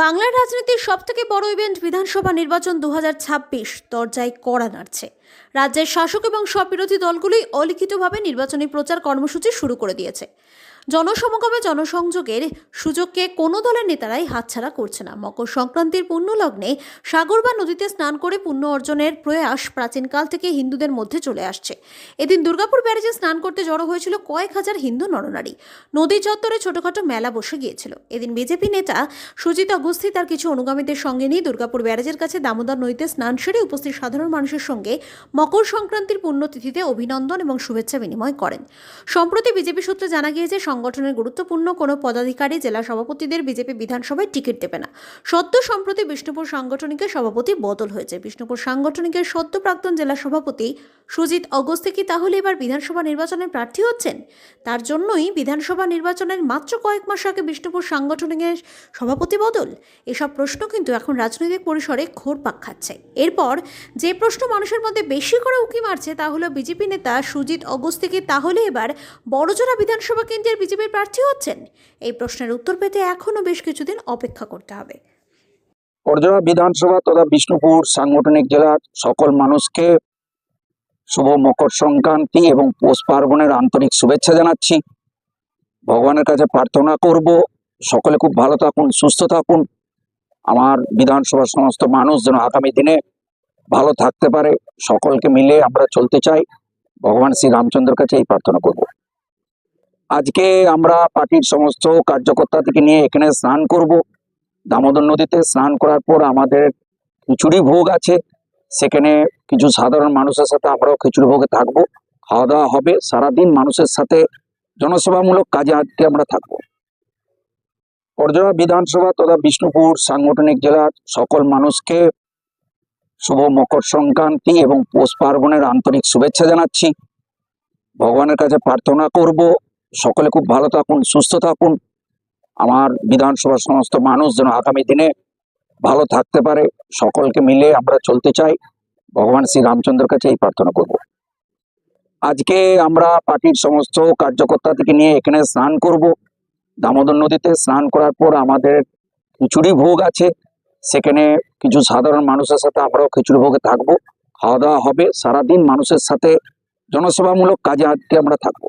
বাংলার রাজনীতির সবথেকে বড় ইভেন্ট বিধানসভা নির্বাচন দু হাজার ছাব্বিশ দরজায় কড়া নাড়ছে। রাজ্যের শাসক এবং সব বিরোধী দলগুলোই অলিখিতভাবে নির্বাচনী প্রচার কর্মসূচি শুরু করে দিয়েছে। জনসমাগমে জনসংযোগের সুযোগকে কোনো দলের নেতারাই হাতছাড়া করছে না। মকর সংক্রান্তির পুণ্য লগ্নে সাগর বা নদীতে স্নান করে পুণ্য অর্জনের প্রয়াস প্রাচীনকাল থেকে হিন্দুদের মধ্যে চলে আসছে। এদিন দুর্গাপুর ব্যারেজে স্নান করতে জড়ো হয়েছিল কয়েক হাজার হিন্দু নরনারী। নদী চত্বরে ছোটখাটো মেলা বসে গিয়েছিল। এদিন বিজেপি নেতা সুজিত অগস্তি তার কিছু অনুগামীদের সঙ্গে নিয়ে দুর্গাপুর ব্যারেজের কাছে দামোদর নদীতে স্নান সেরে উপস্থিত সাধারণ মানুষের সঙ্গে মকর সংক্রান্তির পুণ্যতিথিতে অভিনন্দন এবং শুভেচ্ছা বিনিময় করেন। সম্প্রতি বিজেপি সূত্রে জানা গিয়েছে, সংগঠনের গুরুত্বপূর্ণ কোনো পদাধিকারী জেলা সভাপতিদের বিজেপি বিধানসভায় টিকিট দেবে না। সদ্য সম্প্রতি বিষ্ণুপুর সাংগঠনিকের সভাপতি বদল হয়েছে। বিষ্ণুপুর সাংগঠনিকের সদ্য প্রাক্তন জেলা সভাপতি সুজিত অগস্তি কি তাহলে এবার বিধানসভা নির্বাচনের প্রার্থী হচ্ছেন? তার জন্যই বিধানসভা নির্বাচনের মাত্র কয়েক মাস আগে বিষ্ণুপুর সাংগঠনিকের সভাপতি বদল। এসব প্রশ্ন কিন্তু এখন রাজনৈতিক পরিসরে ঘোরপাক খাচ্ছে। এরপর যে প্রশ্ন মানুষের মধ্যে বেশি করে উকি মারছে তা হলো বিজেপি নেতা সুজিত অগস্তি কি তাহলে এবার বড়জোড়া বিধানসভা কেন্দ্রের বিজেপির প্রার্থী হচ্ছেন? এই প্রশ্নের উত্তর পেতে এখনও বেশ কিছুদিন অপেক্ষা করতে হবে। পর্যায় বিধানসভা তথা বিষ্ণুপুর সাংগঠনিক জেলার সকল মানুষকে শুভ মকর সংক্রান্তি এবং পৌষ পার্বণের আন্তরিক শুভেচ্ছা জানাচ্ছি। ভগবানের কাছে প্রার্থনা করব। সকলে খুব ভালো থাকুন, সুস্থ থাকুন। আমার বিধানসভার সমস্ত মানুষ যেন আগামী দিনে ভালো থাকতে পারে। সকলকে মিলে আমরা চলতে চাই। ভগবান শ্রী রামচন্দ্রের কাছে এই প্রার্থনা করব। আজকে আমরা পার্টির সমস্ত কার্যকর্তা থেকে নিয়ে এখানে স্নান করব। দামোদর নদীতে স্নান করার পর আমাদের খিচুড়ি ভোগ আছে। সেখানে কিছু সাধারণ মানুষের সাথে আমরাও খিচুড়ি ভোগে থাকব। খাওয়া দাওয়া হবে। সারাদিন মানুষের সাথে জনসেবামূলক কাজে আজকে আমরা থাকব। পর্যায় বিধানসভা তথা বিষ্ণুপুর সাংগঠনিক জেলার সকল মানুষকে শুভ মকর সংক্রান্তি এবং পৌষ পার্বণের আন্তরিক শুভেচ্ছা জানাচ্ছি। ভগবানের কাছে প্রার্থনা করব। সকলে খুব ভালো থাকুন, সুস্থ থাকুন। আমার বিধানসভার সমস্ত মানুষ যেন আগামী দিনে ভালো থাকতে পারে। সকলকে মিলে আমরা চলতে চাই। ভগবান শ্রী রামচন্দ্রের কাছে এই প্রার্থনা করব। আজকে আমরা পার্টির সমস্ত কার্যকর্তা থেকে নিয়ে এখানে স্নান করব। দামোদর নদীতে স্নান করার পর আমাদের খিচুড়ি ভোগ আছে। সেখানে কিছু সাধারণ মানুষের সাথে আমরাও খিচুড়ি ভোগে থাকব। খাওয়া দাওয়া হবে। সারাদিন মানুষের সাথে জনসেবামূলক কাজে আজকে আমরা থাকব।